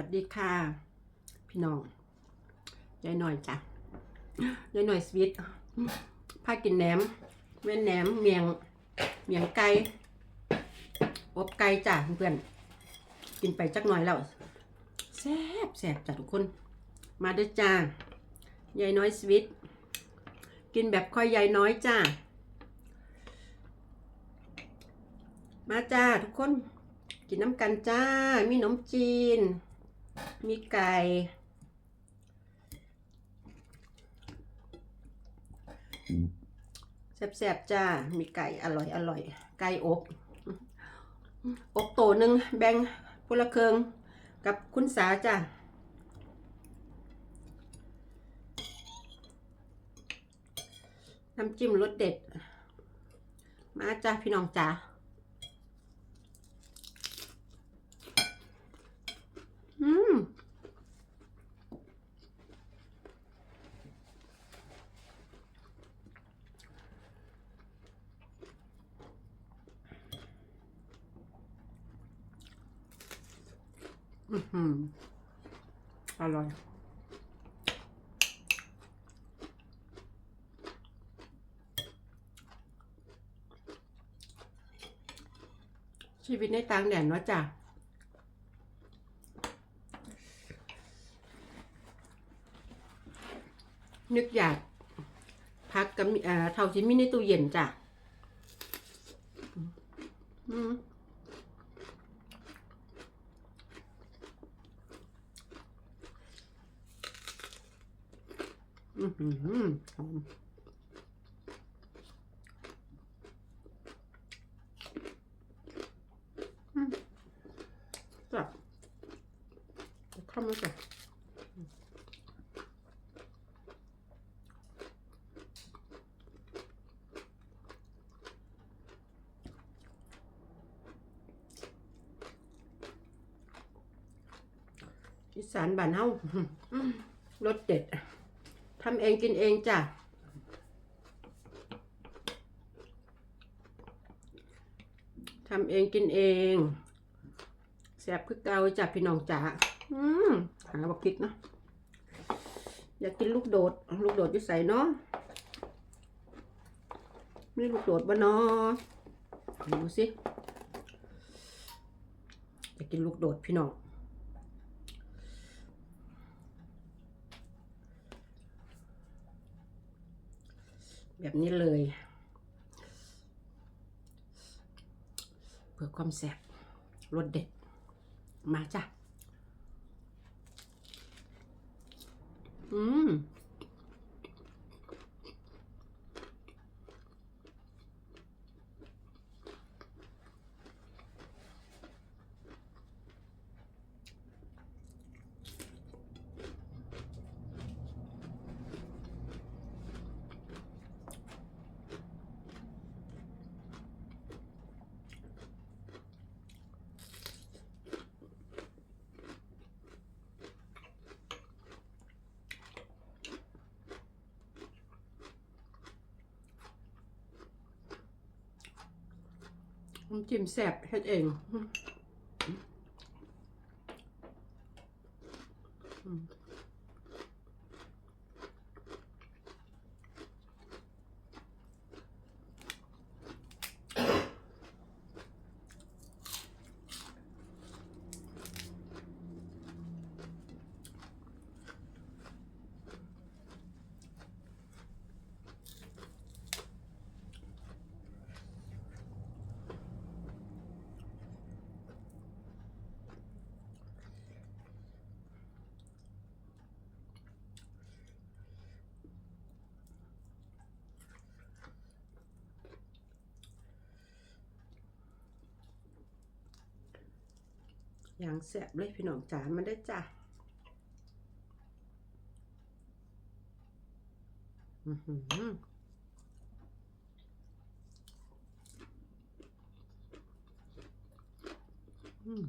วัสดีค่ะ พี่น้องยายหน่อยจ้ะยายหน่อยสวีทพากินแหนมเว้นแหนมเมียงเมียงไก่อบไก่จ้ะเพื่อนกินไปจักหน่อยแล้วแซ่บแซ่บจ้ะทุกคน มาเด้อจ้ายายน้อยสวีทกินแบบค่อยยายน้อยจ้ามาจ้าทุกคน กินน้ำกันจ้า มีขนมจีน มีไก่ แซ่บๆจ้า มีไก่อร่อยอร่อย ไก่อบ อบโตหนึ่งแบ่งพละเครืองกับคุณสาจ้าน้ำจิ้มรสเด็ด มาจ้าพี่น้องจ้าอืม อร่อยชีวิตในต่างแดนเนาะจ้ะนึกอยากพักกับเอ่อเท่าที่มีในตู้เย็นจ้ะ อืม อืมอืมอืมหอมจ้ะเข้ามาจ้ะอีสานบ้านเฮารสเด็ด ทำเองกินเองจ้ะ ทำเองกินเองแซ่บคือเกาจ้ะพี่น้องจ๋าอืมหาบักพริกเนาะอยากกินลูกโดด ลูกโดดอยู่ใส่เนาะมีลูกโดดบ้าเนาะดูสิอยากกินลูกโดดพี่น้อง แบบนี้เลย เพื่อความแซ่บรสเด็ด มาจ้ะ อืม จิ้มแซ่บเฮ็ดเองอืม อย่างแสบเลยพี่น้องจ๋ามาได้จ้ะอือหืออืม